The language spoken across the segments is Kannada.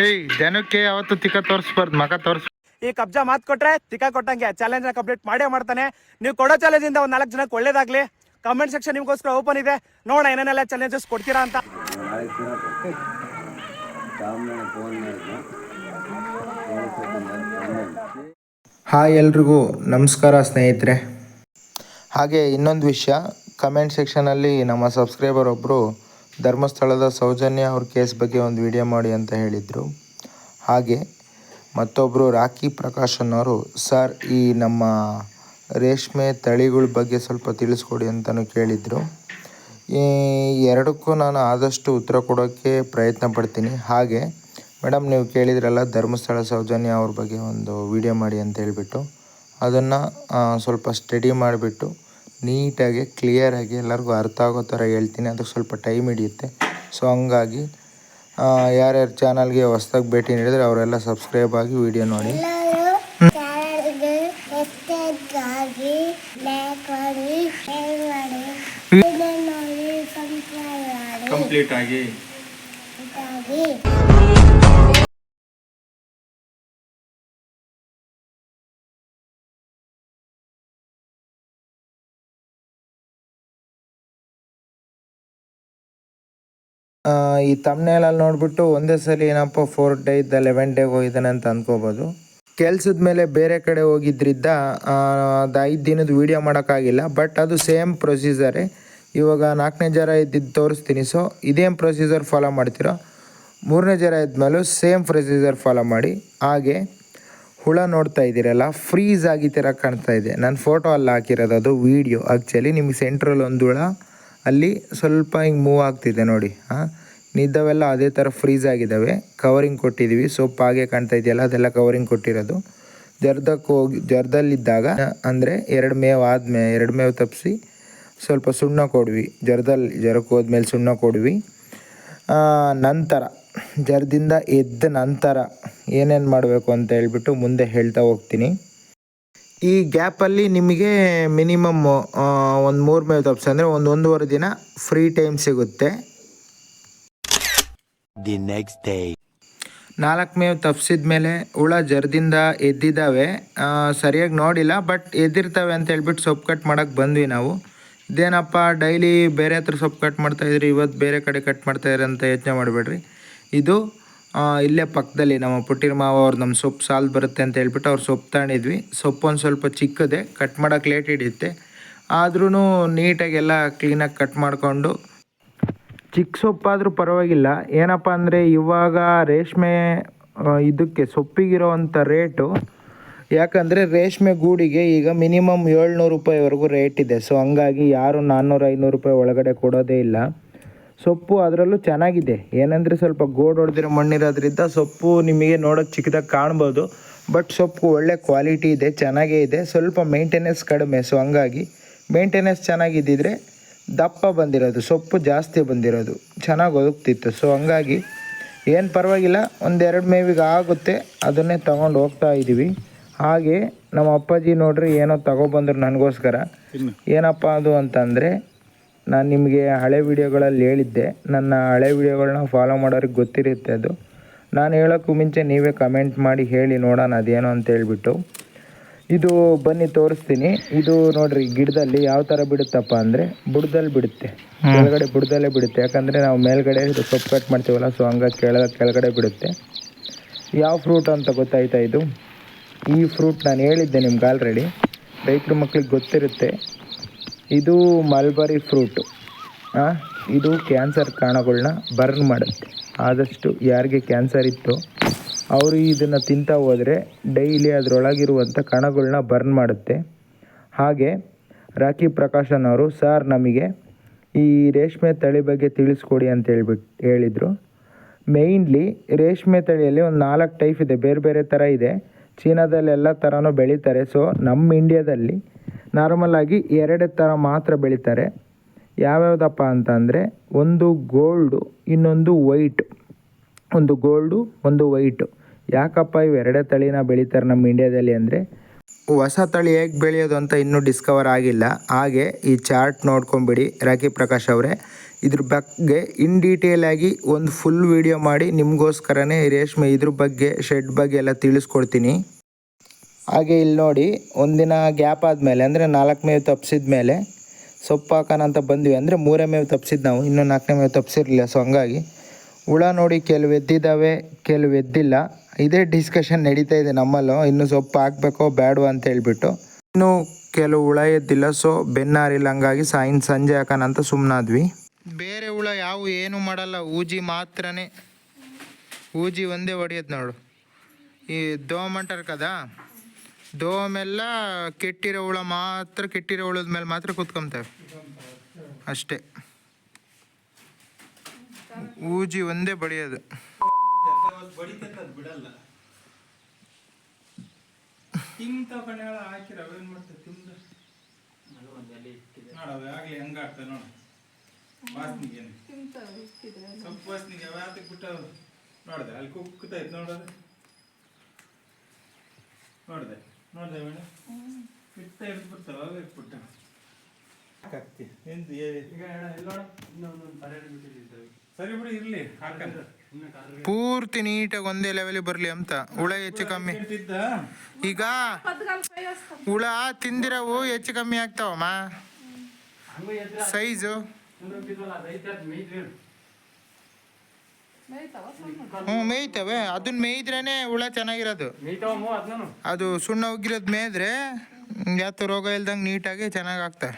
ಏಯ್ ಜನಕ್ಕೆ ಯಾವತ್ತು ತಿಕ್ಕ ತೋರಿಸ್ಬಾರ್ದು ಮಕ ತೋರ್ಸ್ ಈ ಕಬ್ಜಾ ಮಾತ್ ಕೊಟ್ರೆ ತಿಕ್ಕ ಕೊಟ್ಟಂಗೆ ಚಾಲೆಂಜ್ನ ಕಂಪ್ಲೀಟ್ ಮಾಡೇ ಮಾಡ್ತಾನೆ. ನೀವು ಕೊಡೋ ಚಾಲೆಂಜ್ ಇಂದ ಒಂದ್ ನಾಲ್ಕು ಜನಕ್ಕೆ ಒಳ್ಳೇದಾಗ್ಲಿ. ಕಮೆಂಟ್ ಸೆಕ್ಷನ್ ನಿಮ್ಗೋಸ್ಕರ ಓಪನ್ ಇದೆ. ನೋಡೋಣ ಏನೇನೆಲ್ಲ ಚಾಲೆಂಜಸ್ ಕೊಡ್ತೀರಾ ಅಂತ. ಹಾಯ್ ಎಲ್ರಿಗೂ ನಮಸ್ಕಾರ ಸ್ನೇಹಿತರೆ. ಹಾಗೆ ಇನ್ನೊಂದು ವಿಷಯ ಕಮೆಂಟ್ ಸೆಕ್ಷನಲ್ಲಿ ನಮ್ಮ ಸಬ್ಸ್ಕ್ರೈಬರ್ ಒಬ್ಬರು ಧರ್ಮಸ್ಥಳದ ಸೌಜನ್ಯ ಅವ್ರ ಕೇಸ್ ಬಗ್ಗೆ ಒಂದು ವಿಡಿಯೋ ಮಾಡಿ ಅಂತ ಹೇಳಿದರು. ಹಾಗೆ ಮತ್ತೊಬ್ಬರು ರಾಖಿ ಪ್ರಕಾಶ್ ಅನ್ನೋರು ಸರ್ ಈ ನಮ್ಮ ರೇಷ್ಮೆ ತಳಿಗಳ ಬಗ್ಗೆ ಸ್ವಲ್ಪ ತಿಳಿಸ್ಕೊಡಿ ಅಂತಲೂ ಕೇಳಿದರು. ಈ ಎರಡಕ್ಕೂ ನಾನು ಆದಷ್ಟು ಉತ್ತರ ಕೊಡೋಕ್ಕೆ ಪ್ರಯತ್ನ ಪಡ್ತೀನಿ. ಹಾಗೆ ಮೇಡಮ್ ನೀವು ಕೇಳಿದ್ರಲ್ಲ ಧರ್ಮಸ್ಥಳ ಸೌಜನ್ಯ ಅವ್ರ ಬಗ್ಗೆ ಒಂದು ವಿಡಿಯೋ ಮಾಡಿ ಅಂತ ಹೇಳಿಬಿಟ್ಟು, ಅದನ್ನು ಸ್ವಲ್ಪ ಸ್ಟಡಿ ಮಾಡಿಬಿಟ್ಟು ನೀಟಾಗಿ ಕ್ಲಿಯರಾಗಿ ಎಲ್ಲರಿಗೂ ಅರ್ಥ ಆಗೋ ಥರ ಹೇಳ್ತೀನಿ. ಅದಕ್ಕೆ ಸ್ವಲ್ಪ ಟೈಮ್ ಹಿಡಿಯುತ್ತೆ. ಸೊ ಹಂಗಾಗಿ ಯಾರ್ಯಾರು ಚಾನಲ್ಗೆ ಹೊಸ್ದಾಗಿ ಭೇಟಿ ನೀಡಿದರೆ ಅವರೆಲ್ಲ ಸಬ್ಸ್ಕ್ರೈಬ್ ಆಗಿ ವಿಡಿಯೋ ನೋಡಿ. ಕಂಪ್ಲೀಟ್ ಎಷ್ಟೆಗಾಗಿ ಈ ತಮ್ನೇಲಲ್ಲಿ ನೋಡಿಬಿಟ್ಟು ಒಂದೇ ಸಲ ಏನಪ್ಪ ಫೋರ್ ಡೇ ಇದ್ದ ಲೆವೆನ್ ಡೇಗೆ ಹೋಗಿದ್ದಾನೆ ಅಂತ ಅಂದ್ಕೋಬೋದು ಕೆಲ್ಸದ ಮೇಲೆ ಬೇರೆ ಕಡೆ ಹೋಗಿದ್ದರಿಂದ ಅದು ಐದು ದಿನದ ವೀಡಿಯೋ ಮಾಡೋಕ್ಕಾಗಿಲ್ಲ ಬಟ್ ಅದು ಸೇಮ್ ಪ್ರೊಸೀಜರೇ ಇವಾಗ ನಾಲ್ಕನೇ ಜರ ಇದ್ದಿದ್ದು ತೋರಿಸ್ತೀನಿ. ಸೊ ಇದೇನು ಪ್ರೊಸೀಜರ್ ಫಾಲೋ ಮಾಡ್ತೀರೋ? ಮೂರನೇ ಜರ ಇದ್ಮೇಲೂ ಸೇಮ್ ಪ್ರೊಸೀಜರ್ ಫಾಲೋ ಮಾಡಿ. ಹಾಗೆ, ಹುಳ ನೋಡ್ತಾ ಇದ್ದೀರಲ್ಲ ಫ್ರೀಸ್ ಆಗಿ ಥರ ಕಾಣ್ತಾ ಇದೆ. ನಾನು ಫೋಟೋ ಅಲ್ಲಿ ಹಾಕಿರೋದು ಅದು ವೀಡಿಯೋ ಆ್ಯಕ್ಚುಲಿ ನಿಮಗೆ ಸೆಂಟ್ರಲ್ಲಿ ಒಂದು ಹುಳ ಅಲ್ಲಿ ಸ್ವಲ್ಪ ಹಿಂಗೆ ಮೂವ್ ಆಗ್ತಿದೆ ನೋಡಿ, ಹಾಂ? ನಿದ್ದವೆಲ್ಲ ಅದೇ ಥರ ಫ್ರೀಸ್ ಆಗಿದ್ದಾವೆ ಕವರಿಂಗ್ ಕೊಟ್ಟಿದ್ದೀವಿ ಸೊಪ್ಪು ಹಾಗೆ ಕಾಣ್ತಾ ಇದೆಯಲ್ಲ, ಅದೆಲ್ಲ ಕವರಿಂಗ್ ಕೊಟ್ಟಿರೋದು. ಜರ್ದಕ್ಕೆ ಹೋಗಿ, ಜರ್ದಲ್ಲಿದ್ದಾಗ ಅಂದರೆ ಎರಡು ಮೇವು ಆದಮೇಲೆ ಎರಡು ಮೇವು ತಪ್ಪಿಸಿ ಸ್ವಲ್ಪ ಸುಣ್ಣ ಕೊಡ್ವಿ. ಜರ್ದಲ್ಲಿ ಜರಕ್ಕೆ ಹೋದ್ಮೇಲೆ ಸುಣ್ಣ ಕೊಡ್ವಿ. ನಂತರ, ಜರದಿಂದ ಎದ್ದ ನಂತರ ಏನೇನು ಮಾಡಬೇಕು ಅಂತ ಹೇಳ್ಬಿಟ್ಟು ಮುಂದೆ ಹೇಳ್ತಾ ಹೋಗ್ತೀನಿ. ಈ ಗ್ಯಾಪಲ್ಲಿ ನಿಮಗೆ ಮಿನಿಮಮ್ ಒಂದು ಮೂರು ಮೇವು ತಪ್ಪಿಸಿ ಅಂದರೆ ಒಂದು ಒಂದೂವರೆ ದಿನ ಫ್ರೀ ಟೈಮ್ ಸಿಗುತ್ತೆ. ದಿ ನೆಕ್ಸ್ಟ್ ಡೇ ನಾಲ್ಕು ಮೇವು ತಪ್ಸಿದ ಮೇಲೆ ಹುಳ ಜರದಿಂದ ಎದ್ದಿದ್ದಾವೆ. ಸರಿಯಾಗಿ ನೋಡಿಲ್ಲ ಬಟ್ ಎದ್ದಿರ್ತವೆ ಅಂತ ಹೇಳ್ಬಿಟ್ಟು ಸೊಪ್ಪು ಕಟ್ ಮಾಡೋಕ್ಕೆ ಬಂದ್ವಿ ನಾವು. ಇದೇನಪ್ಪ ಡೈಲಿ ಬೇರೆ ಹತ್ರ ಸೊಪ್ಪು ಕಟ್ ಮಾಡ್ತಾಯಿದ್ರಿ ಇವತ್ತು ಬೇರೆ ಕಡೆ ಕಟ್ ಮಾಡ್ತಾಯಿದ್ರಿ ಅಂತ ಯೋಚನೆ ಮಾಡಬೇಡ್ರಿ. ಇದು ಇಲ್ಲೇ ಪಕ್ಕದಲ್ಲಿ ನಮ್ಮ ಪುಟ್ಟಿರ ಮಾವ ಅವ್ರು ನಮ್ಮ ಸೊಪ್ಪು ಸಾಲ್ ಬರುತ್ತೆ ಅಂತ ಹೇಳ್ಬಿಟ್ಟು ಅವ್ರು ಸೊಪ್ಪು ತಗೊಂಡಿದ್ವಿ. ಸೊಪ್ಪು ಒಂದು ಸ್ವಲ್ಪ ಚಿಕ್ಕದೆ ಕಟ್ ಮಾಡೋಕ್ಕೆ ಲೇಟ್ ಹಿಡಿಯುತ್ತೆ. ಆದ್ರೂ ನೀಟಾಗಿ ಎಲ್ಲ ಕ್ಲೀನಾಗಿ ಕಟ್ ಮಾಡಿಕೊಂಡು. ಚಿಕ್ಕ ಸೊಪ್ಪಾದರೂ ಪರವಾಗಿಲ್ಲ. ಏನಪ್ಪ ಅಂದರೆ ಇವಾಗ ರೇಷ್ಮೆ ಇದಕ್ಕೆ ಸೊಪ್ಪಿಗಿರೋವಂಥ ರೇಟು ಯಾಕಂದರೆ ರೇಷ್ಮೆ ಗೂಡಿಗೆ ಈಗ ಮಿನಿಮಮ್ ಏಳ್ನೂರು ರೂಪಾಯಿವರೆಗೂ ರೇಟ್ ಇದೆ. ಸೊ ಹಂಗಾಗಿ ಯಾರು ನಾನ್ನೂರು ಐನೂರು ರೂಪಾಯಿ ಒಳಗಡೆ ಕೊಡೋದೇ ಇಲ್ಲ. ಸೊಪ್ಪು ಅದರಲ್ಲೂ ಚೆನ್ನಾಗಿದೆ. ಏನಂದರೆ ಸ್ವಲ್ಪ ಗೋಡ್ ಹೊಡೆದಿರೋ ಮಣ್ಣಿರೋದ್ರಿಂದ ಸೊಪ್ಪು ನಿಮಗೆ ನೋಡೋಕ್ಕೆ ಚಿಕ್ಕದಾಗಿ ಕಾಣ್ಬೋದು. ಬಟ್ ಸೊಪ್ಪು ಒಳ್ಳೆ ಕ್ವಾಲಿಟಿ ಇದೆ ಚೆನ್ನಾಗೇ ಇದೆ. ಸ್ವಲ್ಪ ಮೇಂಟೆನೆನ್ಸ್ ಕಡಿಮೆ ಸೊ ಹಂಗಾಗಿ ಮೇಂಟೆನೆನ್ಸ್ ಚೆನ್ನಾಗಿದ್ದಿದ್ರೆ ದಪ್ಪ ಬಂದಿರೋದು ಸೊಪ್ಪು ಜಾಸ್ತಿ ಬಂದಿರೋದು ಚೆನ್ನಾಗಿ ಒದಗ್ತಿತ್ತು. ಸೊ ಹಂಗಾಗಿ ಏನು ಪರವಾಗಿಲ್ಲ ಒಂದೆರಡು ಮೇವಿಗೆ ಆಗುತ್ತೆ ಅದನ್ನೇ ತಗೊಂಡು ಹೋಗ್ತಾ ಇದ್ದೀವಿ ಹಾಗೆ ನಮ್ಮ ಅಪ್ಪಾಜಿ ನೋಡ್ರಿ ಏನೋ ತಗೊಬಂದ್ರು ನನಗೋಸ್ಕರ. ಏನಪ್ಪ ಅದು ಅಂತಂದರೆ ನಾನು ನಿಮಗೆ ಹಳೆ ವಿಡಿಯೋಗಳಲ್ಲಿ ಹೇಳಿದ್ದೆ. ನನ್ನ ಹಳೆ ವಿಡಿಯೋಗಳನ್ನ ಫಾಲೋ ಮಾಡೋರಿಗೆ ಗೊತ್ತಿರುತ್ತೆ ಅದು. ನಾನು ಹೇಳೋಕ್ಕೂ ಮುಂಚೆ ನೀವೇ ಕಮೆಂಟ್ ಮಾಡಿ ಹೇಳಿ ನೋಡೋಣ ಅದೇನು ಅಂತ ಹೇಳ್ಬಿಟ್ಟು. ಇದು ಬನ್ನಿ ತೋರಿಸ್ತೀನಿ. ಇದು ನೋಡ್ರಿ ಗಿಡದಲ್ಲಿ ಯಾವ ಥರ ಬಿಡುತ್ತಪ್ಪ ಅಂದರೆ ಬುಡದಲ್ಲಿ ಬಿಡುತ್ತೆ. ಕೆಳಗಡೆ ಬುಡದಲ್ಲೇ ಬಿಡುತ್ತೆ. ಯಾಕಂದರೆ ನಾವು ಮೇಲ್ಗಡೆ ಸೊಪ್ಪು ಕಟ್ ಮಾಡ್ತೀವಲ್ಲ ಸೊ ಹಂಗಾಗಿ ಕೆಳ ಕೆಳಗಡೆ ಬಿಡುತ್ತೆ. ಯಾವ ಫ್ರೂಟ್ ಅಂತ ಗೊತ್ತಾಯ್ತಾ ಇದು? ಈ ಫ್ರೂಟ್ ನಾನು ಹೇಳಿದ್ದೆ ನಿಮ್ಗೆ ಆಲ್ರೆಡಿ ರೈತರ ಮಕ್ಳಿಗೆ ಗೊತ್ತಿರುತ್ತೆ. ಇದು ಮಲ್ಬರಿ ಫ್ರೂಟು ಇದು ಕ್ಯಾನ್ಸರ್ ಕಾಣಗಳನ್ನ ಬರ್ನ್ ಮಾಡುತ್ತೆ. ಆದಷ್ಟು ಯಾರಿಗೆ ಕ್ಯಾನ್ಸರ್ ಇತ್ತು, ಅವರು ಇದನ್ನು ತಿಂತಾ ಹೋದರೆ ಡೈಲಿ ಅದರೊಳಗಿರುವಂಥ ಕಣಗಳನ್ನ ಬರ್ನ್ ಮಾಡುತ್ತೆ. ಹಾಗೆ ರಾಖಿ ಪ್ರಕಾಶನ್ ಅವರು ಸರ್ ನಮಗೆ ಈ ರೇಷ್ಮೆ ತಳಿ ಬಗ್ಗೆ ತಿಳಿಸ್ಕೊಡಿ ಅಂತ ಹೇಳ್ಬಿಟ್ಟು ಹೇಳಿದರು. ಮೇಯ್ನ್ಲಿ ರೇಷ್ಮೆ ತಳಿಯಲ್ಲಿ ಒಂದು ನಾಲ್ಕು ಟೈಪ್ ಇದೆ. ಬೇರೆ ಬೇರೆ ಥರ ಇದೆ. ಚೀನಾದಲ್ಲಿ ಎಲ್ಲ ಥರನೂ ಬೆಳೀತಾರೆ. ಸೊ ನಮ್ಮ ಇಂಡಿಯಾದಲ್ಲಿ ನಾರ್ಮಲ್ ಆಗಿ ಎರಡು ಥರ ಮಾತ್ರ ಬೆಳೀತಾರೆ. ಯಾವ್ಯಾವುದಪ್ಪ ಅಂತ ಅಂದರೆ ಒಂದು ಗೋಲ್ಡು ಇನ್ನೊಂದು ವೈಟ್ ಒಂದು ಗೋಲ್ಡು ಒಂದು ವೈಟು ಯಾಕಪ್ಪ ಇವೆರಡೇ ತಳಿನ ಬೆಳೀತಾರೆ ನಮ್ಮ ಇಂಡಿಯಾದಲ್ಲಿ ಅಂದರೆ? ಹೊಸ ತಳಿ ಹೇಗೆ ಬೆಳೆಯೋದು ಅಂತ ಇನ್ನೂ ಡಿಸ್ಕವರ್ ಆಗಿಲ್ಲ. ಹಾಗೆ ಈ ಚಾರ್ಟ್ ನೋಡ್ಕೊಂಬಿಡಿ, ರಾಕಿ ಪ್ರಕಾಶ್ ಅವರೇ. ಇದ್ರ ಬಗ್ಗೆ ಇನ್ ಡೀಟೇಲ್ ಆಗಿ ಒಂದು ಫುಲ್ ವಿಡಿಯೋ ಮಾಡಿ, ನಿಮಗೋಸ್ಕರನೇ ರೇಷ್ಮೆ ಇದ್ರ ಬಗ್ಗೆ ಶೆಡ್ ಬಗ್ಗೆ ಎಲ್ಲ ತಿಳಿಸ್ಕೊಡ್ತೀನಿ. ಹಾಗೆ ಇಲ್ಲಿ ನೋಡಿ, ಒಂದಿನ ಗ್ಯಾಪ್ ಆದಮೇಲೆ, ಅಂದರೆ ನಾಲ್ಕು ಮೇವು ತಪ್ಪಿಸಿದ ಮೇಲೆ ಸೊಪ್ಪು ಹಾಕೋಣ ಅಂತ ಬಂದ್ವಿ. ಅಂದರೆ ಮೂರೇ ಮೇವು ತಪ್ಪಿಸಿದ್ದು ನಾವು, ಇನ್ನೂ ನಾಲ್ಕನೇ ಮೇವು ತಪ್ಪಿಸಿರಲಿಲ್ಲ ಸೊ ಹಂಗಾಗಿ ಹುಳ ನೋಡಿ ಕೆಲವು ಎದ್ದಿದ್ದಾವೆ, ಕೆಲವು ಎದ್ದಿಲ್ಲ. ಇದೇ ಡಿಸ್ಕಷನ್ ನಡೀತಾ ಇದೆ ನಮ್ಮಲ್ಲೂ. ಇನ್ನು ಸೊಪ್ಪು ಹಾಕಬೇಕೋ ಬ್ಯಾಡೋ ಅಂತ ಹೇಳ್ಬಿಟ್ಟು. ಇನ್ನು ಕೆಲವು ಹುಳ ಎದ್ದಿಲ್ಲ ಸೊ ಬೆನ್ನಾರಿಲ್ಲ ಹಂಗಾಗಿ ಸಾಯಿನ್ ಸಂಜೆ ಹಾಕೋಣ ಅಂತ ಸುಮ್ಮನಾದ್ವಿ ಬೇರೆ ಹುಳ ಯಾವ ಏನು ಮಾಡಲ್ಲ. ಊಜಿ ಮಾತ್ರನೇ. ಊಜಿ ಒಂದೇ ಹೊಡಿಯೋದು ನೋಡು. ಈ ದೋಮಂಟರ್ ಅಂಟಾರ ಕದಾ ಎಲ್ಲ ಕೆಟ್ಟಿರೋ ಹುಳ ಮಾತ್ರ ಕೆಟ್ಟಿರೋ ಹುಳದ ಮೇಲೆ ಮಾತ್ರ ಕೂತ್ಕೊಂತೇವೆ. ಅಷ್ಟೇ. ಊಜಿ ಒಂದೇ ಬಡಿಯೋದು. ನೋಡ್ದೆ, ಅಲ್ಲಿ ಕುಕ್ಕುತ್ತೈತೆ ನೋಡೋದು ನೋಡ್ದೆ. ನೋಡ್ದೆ ಇಟ್ಟ ಬಿಡ್ತಾವ ಸರಿ. ಬಿಡು ಇರ್ಲಿ ಪೂರ್ತಿ ನೀಟಾಗಿ ಒಂದೇ ಲೆವೆಲ್ ಬರಲಿ ಅಂತ. ಹುಳ ಹೆಚ್ಚು ಕಮ್ಮಿ. ಇದ್ದ ಈಗ ಹುಳ ತಿಂದಿರವು ಹೆಚ್ಚು ಕಮ್ಮಿ ಆಗ್ತಾವಮ್ಮ. ಸೈಜು ಹ್ಞೂ ಮೇಯ್ತವೆ. ಅದನ್ನ ಮೇಯ್ದ್ರೇನೆ ಹುಳ ಚೆನ್ನಾಗಿರೋದು. ಅದು ಸುಣ್ಣ ಉಗ್ಗಿರೋದು ಮೇಯ್ದ್ರೆ ಯಾತು ರೋಗ ಇಲ್ದಂಗೆ ನೀಟಾಗಿ ಚೆನ್ನಾಗಿ ತುಳ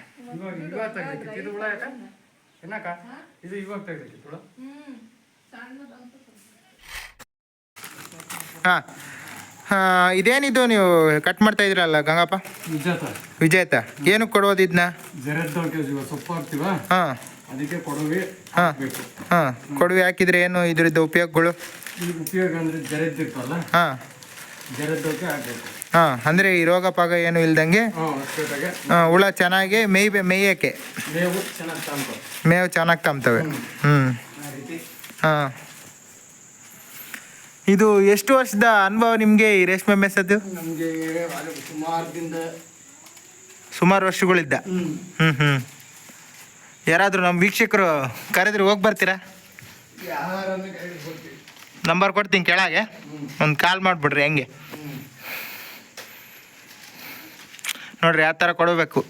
ಹಾಂ. ಇದೇನಿದು ನೀವು ಕಟ್ ಮಾಡ್ತಾ ಇದ್ರಲ್ಲ ಗಂಗಪ್ಪ? ನಿಜಾತ ವಿಜೇತ. ಏನಕ್ಕೆ ಕೊಡೋದು ಇದನ್ನ ಜರದ್ದವಕ್ಕೆ ಸೊಪ್ಪು ಹಾಕ್ತೀವ? ಹಾಂ. ಅದಕ್ಕೆ ಕೊಡವಿ ಹಾಂ. ಹಾಂ. ಕೊಡವಿ ಹಾಕಿದ್ರೆ ಏನು ಇದ್ರದ್ದು ಉಪಯೋಗಗಳು? ಈ ಉಪಯೋಗ ಅಂದ್ರೆ ಜರದ್ದಿರ್ತಲ್ಲ? ಹಾಂ. ಜರದ್ದಕ್ಕೆ ಹಾಕಬೇಕು. ಹಾಂ. ಅಂದರೆ ಈ ರೋಗ ಪಾಗ ಏನು ಇಲ್ದಂಗೆ ಹಾಂ ಹುಳ ಚೆನ್ನಾಗಿ ಮೇಯ್ಬೆ ಮೇಯಕ್ಕೆ. ಮೇವು ಚೆನ್ನಾಗಿ ತಾಂಬ ಮೇವು ಚೆನ್ನಾಗಿ ತಂಬ್ತವೆ ಹ್ಞೂ ಹಾಂ. ಇದು ಎಷ್ಟು ವರ್ಷದ ಅನುಭವ ನಿಮಗೆ ಈ ರೇಷ್ಮೆ ಮೇಸದ್ದು? ನಮಗೆ ಸುಮಾರು ವರ್ಷಗಳಿದ್ದ. ಹ್ಞೂ ಹ್ಞೂ ಯಾರಾದರೂ ನಮ್ಮ ವೀಕ್ಷಕರು ಕರೆದ್ರೆ ಹೋಗಿ ಬರ್ತೀರಾ? ನಂಬರ್ ಕೊಡ್ತೀನಿ ಕೆಳಗೆ. ಒಂದು ಕಾಲ್ ಮಾಡಿಬಿಡ್ರಿ ಹೆಂಗೆ. ನೋಡ್ರಿ ಯಾವ ಥರ ಕೊಡಬೇಕು.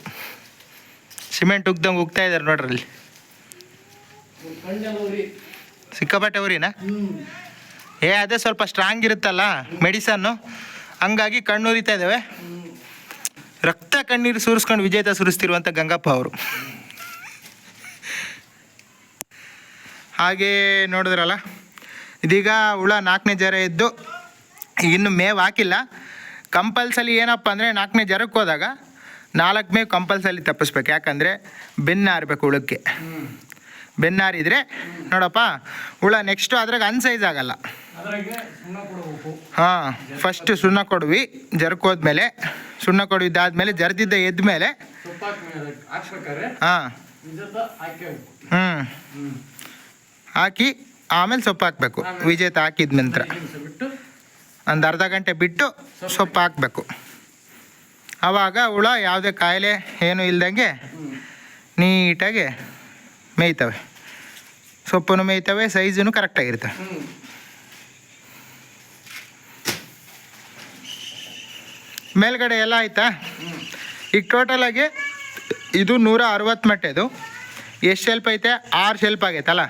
ಸಿಮೆಂಟ್ ಉಗ್ದಂಗೆ ಉಗ್ತಾ ಇದ್ದಾರೆ ನೋಡ್ರಿ ಅಲ್ಲಿ ಸಿಕ್ಕಾಪಟ್ಟೆ ಊರಿನಾ? ಏ, ಅದೇ ಸ್ವಲ್ಪ ಸ್ಟ್ರಾಂಗ್ ಇರುತ್ತಲ್ಲ ಮೆಡಿಸನ್ನು ಹಂಗಾಗಿ ಕಣ್ಣು ಉರಿತಾ ಇದ್ದಾವೆ ರಕ್ತ ಕಣ್ಣೀರು ಸುರಿಸ್ಕೊಂಡು ವಿಜೇತ ಸುರಿಸ್ತಿರುವಂಥ ಗಂಗಪ್ಪ ಅವರು. ಹಾಗೆ ನೋಡಿದ್ರಲ್ಲ? ಇದೀಗ ಹುಳ ನಾಲ್ಕನೇ ಜರ ಇದ್ದು ಇನ್ನು ಮೇವು ಹಾಕಿಲ್ಲ. ಕಂಪಲ್ಸಲಿ ಏನಪ್ಪ ಅಂದರೆ ನಾಲ್ಕನೇ ಜರಕ್ಕೆ ಹೋದಾಗ ನಾಲ್ಕು ಮೇವು ಕಂಪಲ್ಸಲಿ ತಪ್ಪಿಸ್ಬೇಕು. ಯಾಕಂದರೆ ಬೆನ್ನಾರಬೇಕು ಹುಳಕ್ಕೆ. ಬೆನ್ನಾರಿದ್ರೆ ನೋಡಪ್ಪ ಹುಳ ನೆಕ್ಸ್ಟು ಅದ್ರಾಗ ಅನ್ಸೈಜ್ ಆಗಲ್ಲ. ಹಾಂ ಫಸ್ಟ್ ಸುಣ್ಣ ಕೊಡ್ವಿ ಜರ್ಕೋದ್ಮೇಲೆ ಸುಣ್ಣ ಕೊಡ್ವಿದ್ದಾದ್ಮೇಲೆ ಜರ್ದಿದ್ದ ಎದ್ಮೇಲೆ ಹಾಂ. ಹ್ಞೂ ಹಾಕಿ ಆಮೇಲೆ ಸೊಪ್ಪು ಹಾಕಬೇಕು. ವಿಜೇತ ಹಾಕಿದ ನಂತರ. ಒಂದು ಅರ್ಧ ಗಂಟೆ ಬಿಟ್ಟು ಸೊಪ್ಪು ಹಾಕಬೇಕು. ಆವಾಗ ಹುಳ ಯಾವುದೇ ಕಾಯಿಲೆ ಏನು ಇಲ್ದಂಗೆ ನೀಟಾಗಿ ಮೇಯ್ತವೆ. ಸೊಪ್ಪನ್ನು ಮೇಯ್ತವೆ ಸೈಜೂ ಕರೆಕ್ಟಾಗಿರ್ತವೆ ಮೇಲ್ಗಡೆ ಎಲ್ಲ ಆಯ್ತಾ? ಈಗ ಟೋಟಲಾಗಿ ಇದು ನೂರ ಅರವತ್ತು ಮಟ್ಟೆದು ಎಷ್ಟು ಶೆಲ್ಪ್ ಐತೆ? ಆರು ಶೆಲ್ಪ್ ಆಗೈತಲ್ಲ?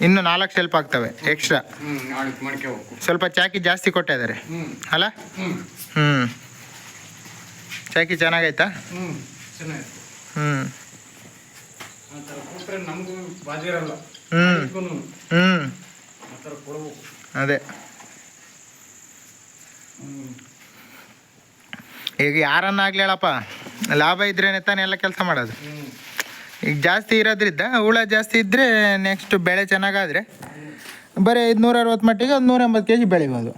ಇನ್ನು ನಾಲ್ಕು ಶೆಲ್ಪ್ ಆಗ್ತವೆ ಎಕ್ಸ್ಟ್ರಾ ಸ್ವಲ್ಪ ಚಾಕಿ ಜಾಸ್ತಿ ಕೊಟ್ಟಿದ್ದಾರೆ ಅಲ್ಲ? ಹ್ಞೂ ಚಾಕಿ ಚೆನ್ನಾಗೈತಾ ಹ್ಞೂ ಹ್ಞೂ ಹ್ಞೂ ಅದೇ. ಈಗ ಈಗ ಯಾರನ್ನಾಗ್ಲಿ ಹೇಳಪ್ಪ ಲಾಭ ಇದ್ರೇನೆ ತಾನೇ ಎಲ್ಲ ಕೆಲಸ ಮಾಡೋದು. ಈಗ ಜಾಸ್ತಿ ಇರೋದ್ರಿಂದ ಹುಳ ಜಾಸ್ತಿ ಇದ್ದರೆ ನೆಕ್ಸ್ಟ್ ಬೆಳೆ ಚೆನ್ನಾಗಾದರೆ ಬರೀ ಇದು ನೂರ ಅರವತ್ತು ಮಟ್ಟಿಗೆ ಒಂದು ನೂರ ಎಂಬತ್ತು ಕೆ ಜಿ ಬೆಳಿಬೋದು.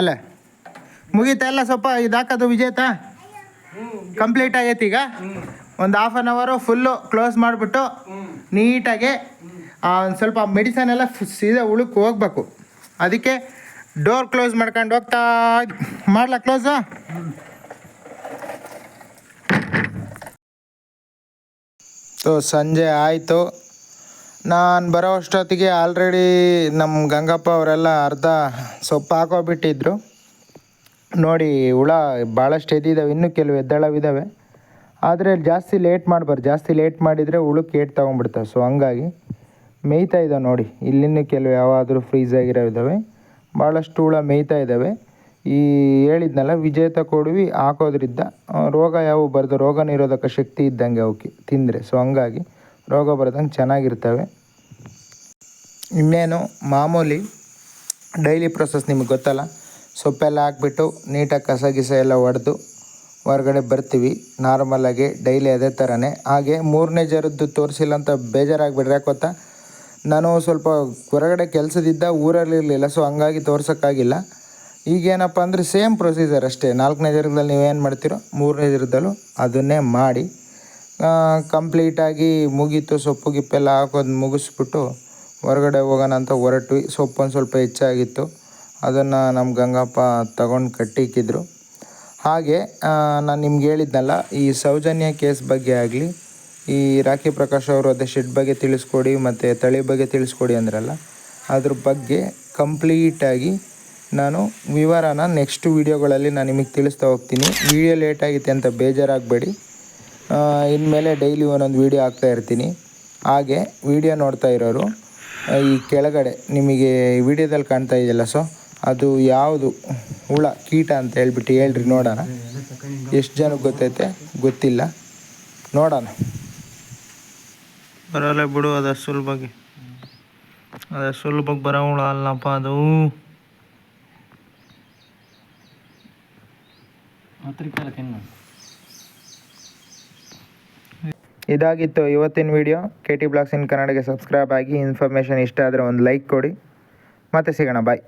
ಅಲ್ಲ, ಮುಗೀತಾ ಎಲ್ಲ ಸ್ವಲ್ಪ ಇದು ಹಾಕೋದು ವಿಜೇತ? ಕಂಪ್ಲೀಟ್ ಆಗೈತೆ ಈಗ? ಒಂದು ಹಾಫ್ ಆನ್ ಅವರು ಫುಲ್ಲು ಕ್ಲೋಸ್ ಮಾಡಿಬಿಟ್ಟು ನೀಟಾಗಿ ಒಂದು ಸ್ವಲ್ಪ ಮೆಡಿಸನ್ ಎಲ್ಲ ಸೀದಾ ಉಳುಕು ಹೋಗ್ಬೇಕು. ಅದಕ್ಕೆ ಡೋರ್ ಕ್ಲೋಸ್ ಮಾಡ್ಕೊಂಡು ಹೋಗ್ತಾ ಮಾಡ್ಲಾ ಕ್ಲೋಸು ಸೊ ಸಂಜೆ ಆಯಿತು. ನಾನು ಬರೋ ಅಷ್ಟೊತ್ತಿಗೆ ಆಲ್ರೆಡಿ ನಮ್ಮ ಗಂಗಪ್ಪ ಅವರೆಲ್ಲ ಅರ್ಧ ಸೊಪ್ಪು ಹಾಕೋಬಿಟ್ಟಿದ್ರು. ನೋಡಿ, ಹುಳ ಭಾಳಷ್ಟು ಎದ್ದಿದ್ದಾವೆ ಇನ್ನೂ ಕೆಲವು ಎದ್ದಳವಿದ್ದಾವೆ ಆದರೆ ಜಾಸ್ತಿ ಲೇಟ್ ಮಾಡಬಾರ್ದು, ಜಾಸ್ತಿ ಲೇಟ್ ಮಾಡಿದರೆ ಹುಳಕ್ಕೆ ಏಟ್ ತೊಗೊಂಡ್ಬಿಡ್ತಾವೆ. ಸೊ ಹಂಗಾಗಿ ಮೇಯ್ತಾ ಇದ್ದಾವೆ ನೋಡಿ ಇಲ್ಲಿನೂ ಕೆಲವು ಯಾವಾದರೂ ಫ್ರೀಸ್ ಆಗಿರೋ ಇದ್ದಾವೆ ಭಾಳಷ್ಟು ಹುಳ ಮೇಯ್ತಾ ಇದ್ದಾವೆ. ಈ ಹೇಳಿದ್ನಲ್ಲ, ವಿಜೇತ ಕೊಡುವಿ ಹಾಕೋದ್ರಿಂದ ರೋಗ ಯಾವ ಬರೋದು, ರೋಗ ನಿರೋಧಕ ಶಕ್ತಿ ಇದ್ದಂಗೆ ಅವಕ್ಕೆ ತಿಂದರೆ. ಸೊ ಹಂಗಾಗಿ ರೋಗ ಬರ್ದಂಗೆ ಚೆನ್ನಾಗಿರ್ತವೆ. ಇನ್ನೇನು, ಮಾಮೂಲಿ ಡೈಲಿ ಪ್ರೊಸೆಸ್ ನಿಮಗೆ ಗೊತ್ತಲ್ಲ? ಸೊಪ್ಪೆಲ್ಲ ಹಾಕ್ಬಿಟ್ಟು ನೀಟಾಗಿ ಕಸ ಗಿಸ ಎಲ್ಲ ಹೊಡೆದು ಹೊರಗಡೆ ಬರ್ತೀವಿ. ನಾರ್ಮಲಾಗಿ ಡೈಲಿ ಅದೇ ಥರನೇ ಹಾಗೆ ಮೂರನೇ ಜರದ್ದು ತೋರಿಸಿಲ್ಲ ಅಂತ ಬೇಜಾರಾಗ್ಬಿಡ್ರಿ ಯಾಕೆ ಗೊತ್ತಾ? ನಾನು ಸ್ವಲ್ಪ ಹೊರಗಡೆ ಕೆಲಸದಿದ್ದ ಊರಲ್ಲಿರಲಿಲ್ಲ ಸೊ ಹಂಗಾಗಿ ತೋರ್ಸೋಕ್ಕಾಗಿಲ್ಲ. ಈಗೇನಪ್ಪ ಅಂದರೆ ಸೇಮ್ ಪ್ರೊಸೀಜರ್ ಅಷ್ಟೇ. ನಾಲ್ಕನೇ ಜರದಲ್ಲಿ ನೀವೇನು ಮಾಡ್ತೀರೋ, ಮೂರನೇ ಜರದಲ್ಲೂ ಅದನ್ನೇ ಮಾಡಿ ಕಂಪ್ಲೀಟಾಗಿ ಮುಗೀತು, ಸೊಪ್ಪು ಗಿಪ್ಪೆಲ್ಲ ಹಾಕೋದು ಮುಗಿಸ್ಬಿಟ್ಟು ಹೊರಗಡೆ ಹೋಗೋಣ ಅಂತ ಹೊರಟ್ವಿ. ಸೊಪ್ಪು ಒಂದು ಸ್ವಲ್ಪ ಹೆಚ್ಚಾಗಿತ್ತು. ಅದನ್ನು ನಮ್ಮ ಗಂಗಪ್ಪ ತಗೊಂಡು ಕಟ್ಟಿಕ್ಕಿದ್ರು ಹಾಗೆ ನಾನು ನಿಮ್ಗೆ ಹೇಳಿದ್ನಲ್ಲ, ಈ ಸೌಜನ್ಯ ಕೇಸ್ ಬಗ್ಗೆ ಆಗಲಿ, ಈ ರಾಖಿ ಪ್ರಕಾಶ್ ಅವರು ಅದೇ ಶೆಡ್ ಬಗ್ಗೆ ತಿಳಿಸ್ಕೊಡಿ, ಮತ್ತು ತಳಿ ಬಗ್ಗೆ ತಿಳಿಸ್ಕೊಡಿ ಅಂದ್ರಲ್ಲ, ಅದ್ರ ಬಗ್ಗೆ ಕಂಪ್ಲೀಟಾಗಿ ನಾನು ವಿವರನ ನೆಕ್ಸ್ಟ್ ವೀಡಿಯೋಗಳಲ್ಲಿ ನಾನು ನಿಮಗೆ ತಿಳಿಸ್ತಾ ಹೋಗ್ತೀನಿ. ವಿಡಿಯೋ ಲೇಟ್ ಅಂತ ಬೇಜಾರಾಗಬೇಡಿ. ಇನ್ಮೇಲೆ ಡೈಲಿ ಒಂದೊಂದು ವೀಡಿಯೋ ಹಾಕ್ತಾ ಇರ್ತೀನಿ. ಹಾಗೆ ವಿಡಿಯೋ ನೋಡ್ತಾ ಇರೋರು ಈ ಕೆಳಗಡೆ ನಿಮಗೆ ವಿಡಿಯೋದಲ್ಲಿ ಕಾಣ್ತಾ ಇದೆಯಲ್ಲ ಸೊ ಅದು ಯಾವುದು ಹುಳ, ಕೀಟ ಅಂತ ಹೇಳ್ಬಿಟ್ಟು ಹೇಳ್ರಿ, ನೋಡೋಣ. ಎಷ್ಟು ಜನಕ್ಕೆ ಗೊತ್ತೈತೆ? ಗೊತ್ತಿಲ್ಲ. ನೋಡೋಣ. ಬರಲ್ಲ ಬಿಡು, ಅದು ಸುಲಭಕ್ಕೆ ಅದು ಸುಲಭಕ್ಕೆ ಬರೋ ಹುಳ ಅಲ್ಲಪ್ಪ ಅದು. ಇದಾಗಿತ್ತು ಇವತ್ತಿನ video K T blogs in ಕನ್ನಡಗೆ subscribe ಆಗಿ ಇನ್ಫಾರ್ಮೇಷನ್ ಇಷ್ಟ ಆದರೆ ಒಂದು ಲೈಕ್ ಕೊಡಿ. ಮತ್ತೆ ಸಿಗೋಣ ಬಾಯ್